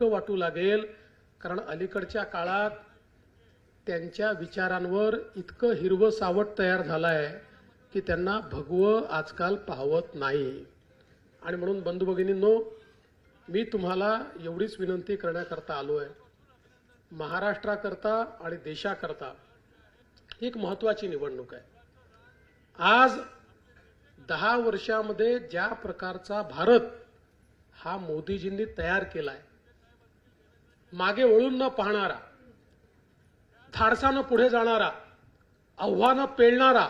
वाटू लागेल. कारण अलीकडच्या काळात त्यांच्या विचारांवर इतकं हिरवं सावट तयार झालं आहे की त्यांना भगवं आजकाल पाहवत नाही. आणि म्हणून बंधू भगिनींनो मी तुम्हाला एवढीच विनंती करण्याकरता आलो आहे महाराष्ट्राकरता आणि देशाकरता एक महत्वाची निवडणूक आहे. आज दहा वर्षामध्ये ज्या प्रकारचा भारत हा मोदीजींनी तयार केलाय मागे वळून न पाहणारा धाडसानं पुढे जाणारा आव्हानं पेलणारा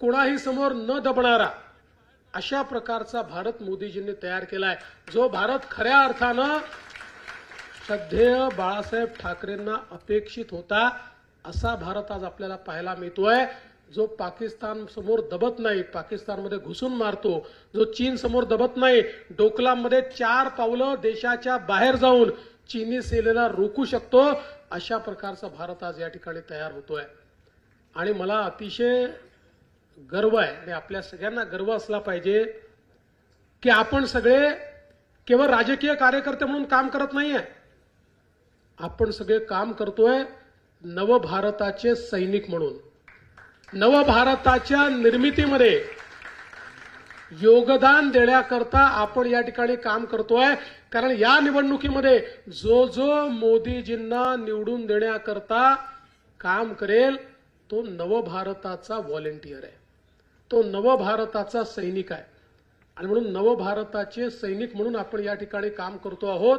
कोणाही समोर न दबणारा अशा प्रकारचा भारत मोदीजींनी तयार केलाय जो भारत खऱ्या अर्थानं श्रद्धेय बाळासाहेब ठाकरेंना अपेक्षित होता असा भारत आज आपल्याला पाहायला मिळतोय. जो पाकिस्तान समोर दबत नाही पाकिस्तानमध्ये घुसून मारतो जो चीन समोर दबत नाही डोकलामध्ये चार पावलं देशाच्या बाहेर जाऊन चीनी सेनेला रोखू शकतो अशा प्रकारचा भारत आज या ठिकाणी तयार होतोय. आणि मला अतिशय गर्व आहे आणि आपल्या सगळ्यांना गर्व असला पाहिजे की आपण सगळे केवळ राजकीय कार्यकर्ते म्हणून काम करत नाहीये. आपण सगळे काम करतोय नवभारताचे सैनिक म्हणून. नवभारताच्या निर्मितीमध्ये योगदान देण्याकरता आपण या ठिकाणी काम करतोय. कारण या निवडणुकीमध्ये जो जो मोदीजींना निवडून देण्याकरता काम करेल तो नवभारताचा व्हॉलेंटियर आहे. तो नवभारताचा सैनिक आहे. आणि म्हणून नवभारताचे सैनिक म्हणून आपण या ठिकाणी काम करतो आहोत.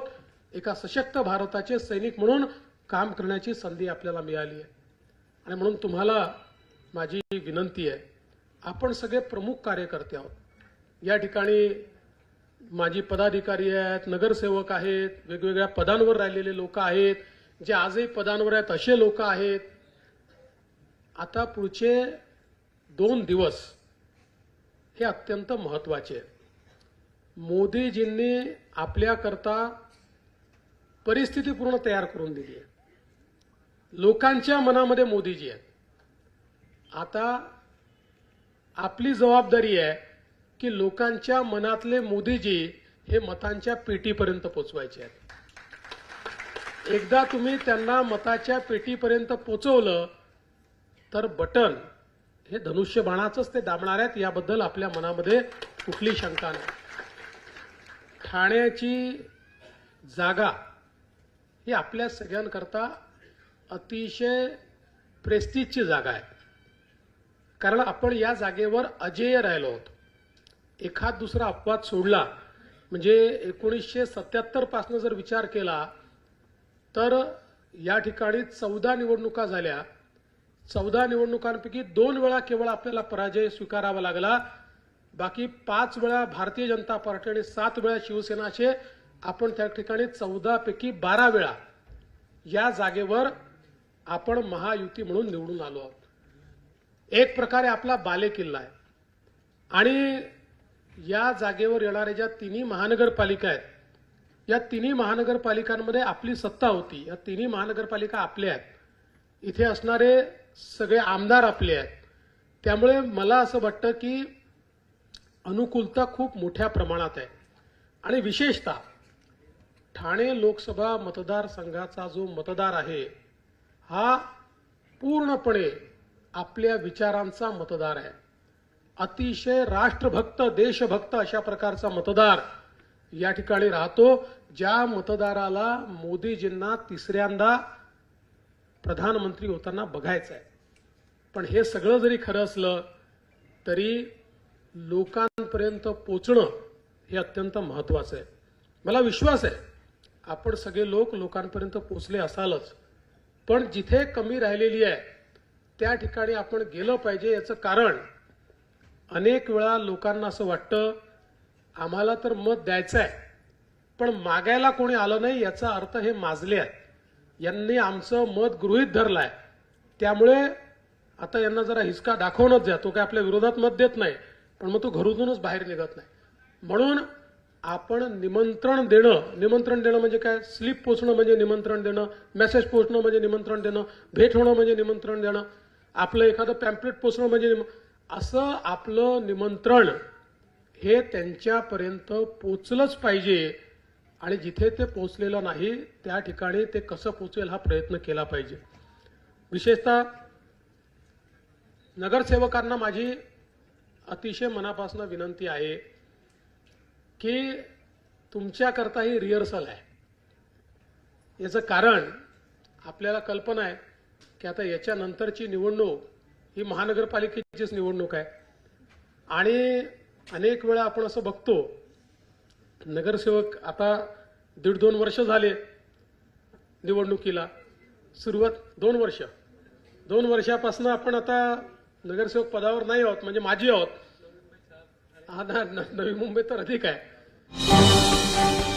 एका सशक्त भारताचे सैनिक म्हणून काम करण्याची संधी आपल्याला मिळाली आहे. आणि म्हणून तुम्हाला माझी विनंती आहे आपण सगळे प्रमुख कार्यकर्ते आहोत. या ठिकाणी माजी पदाधिकारी आहेत नगरसेवक आहेत वेगवेगळ्या पदांवर राहिलेले लोक आहेत जे आजही पदांवर आहेत असे लोक आहेत. आता पुढचे दोन दिवस हे अत्यंत महत्त्वाचे आहेत. मोदीजींनी आपल्याकरता परिस्थिती पूर्ण तयार करून दिली आहे. लोकांच्या मनामध्ये मोदीजी आहेत. आता आपली जबाबदारी आहे की लोकांच्या मनातले मोदीजी हे मतांच्या पेटीपर्यंत पोचवायचे आहेत. एकदा तुम्ही त्यांना मताच्या पेटीपर्यंत पोचवलं तर बटन हे धनुष्यबाणाचंच ते दाबणार आहेत याबद्दल आपल्या मनामध्ये कुठली शंका नाही. ठाण्याची जागा ही आपल्या सगळ्यांकरता अतिशय प्रेस्टिजची जागा आहे. कारण आपण या जागेवर अजेय राहिलो आहोत. एखाद दुसरा अपवाद सोडला म्हणजे एकोणीसशे सत्याहत्तरपासून जर विचार केला तर या ठिकाणी चौदा निवडणुका झाल्या. चौदा निवडणुकांपैकी दोन वेळा केवळ आपल्याला पराजय स्वीकारावा लागला. बाकी पाच वेळा भारतीय जनता पार्टी आणि सात वेळा शिवसेनाचे. आपण त्या ठिकाणी चौदापैकी बारा वेळा या जागेवर आपण महायुती म्हणून निवडून आलो आहोत. एक प्रकारे आपला बालेकिल्ला आहे. आणि या जागेवर येणाऱ्या ज्या तिन्ही महानगरपालिका आहेत या तिन्ही महानगरपालिकांमध्ये आपली सत्ता होती. या तिन्ही महानगरपालिका आपल्या आहेत. इथे असणारे सगळे आमदार आपले आहेत. त्यामुळे मला असं वाटतं की अनुकूलता खूप मोठ्या प्रमाणात आहे. आणि विशेषतः ठाणे लोकसभा मतदारसंघाचा जो मतदार आहे हा पूर्णपणे आपल्या विचारांचा मतदार आहे. अतिशय राष्ट्रभक्त देशभक्त अशा प्रकारचा मतदार या ठिकाणी राहतो ज्या मतदाराला मोदीजींना तिसऱ्यांदा प्रधानमंत्री होताना बघायचं आहे पण हे सगळं जरी खरं असलं तरी लोकांपर्यंत पोचणं हे अत्यंत महत्वाचं आहे. मला विश्वास आहे आपण सगळे लोक लोकांपर्यंत पोचले असालच पण जिथे कमी राहिलेली आहे त्या ठिकाणी आपण गेलं पाहिजे याचं कारण अनेक वेळा लोकांना असं वाटतं आम्हाला तर मत द्यायचं आहे पण मागायला कोणी आलं नाही याचा अर्थ हे माजले आहेत. यांनी आमचं मत गृहीत धरलंय. त्यामुळे आता यांना जरा हिसका दाखवूनच द्या. तो काय आपल्या विरोधात मत देत नाही पण मग तो घरातूनच बाहेर निघत नाही. म्हणून आपण निमंत्रण देणं निमंत्रण देणं म्हणजे काय? स्लिप पोचणं म्हणजे निमंत्रण देणं मेसेज पोचणं म्हणजे निमंत्रण देणं भेट होणं म्हणजे निमंत्रण देणं आपलं एखादं पॅम्पलेट पोचणं म्हणजे असं आपलं निमंत्रण हे त्यांच्यापर्यंत पोचलंच पाहिजे. आणि जिथे ते पोचलेलं नाही त्या ठिकाणी ते कसं पोचेल हा प्रयत्न केला पाहिजे. विशेषतः नगरसेवकांना माझी अतिशय मनापासून विनंती आहे की तुमच्याकरता ही रिहर्सल आहे. याचं कारण आपल्याला कल्पना आहे की आता याच्यानंतरची निवडणूक ही महानगरपालिकेचीच निवडणूक आहे. आणि अनेक वेळा आपण असं बघतो नगरसेवक आता दीड दोन वर्ष झाले निवडणुकीला. सुरुवात दोन वर्ष. दोन वर्षापासून आपण आता नगरसेवक पदावर नाही आहोत म्हणजे माझी आहोत. हा ना नवी मुंबई तर अधिक आहे.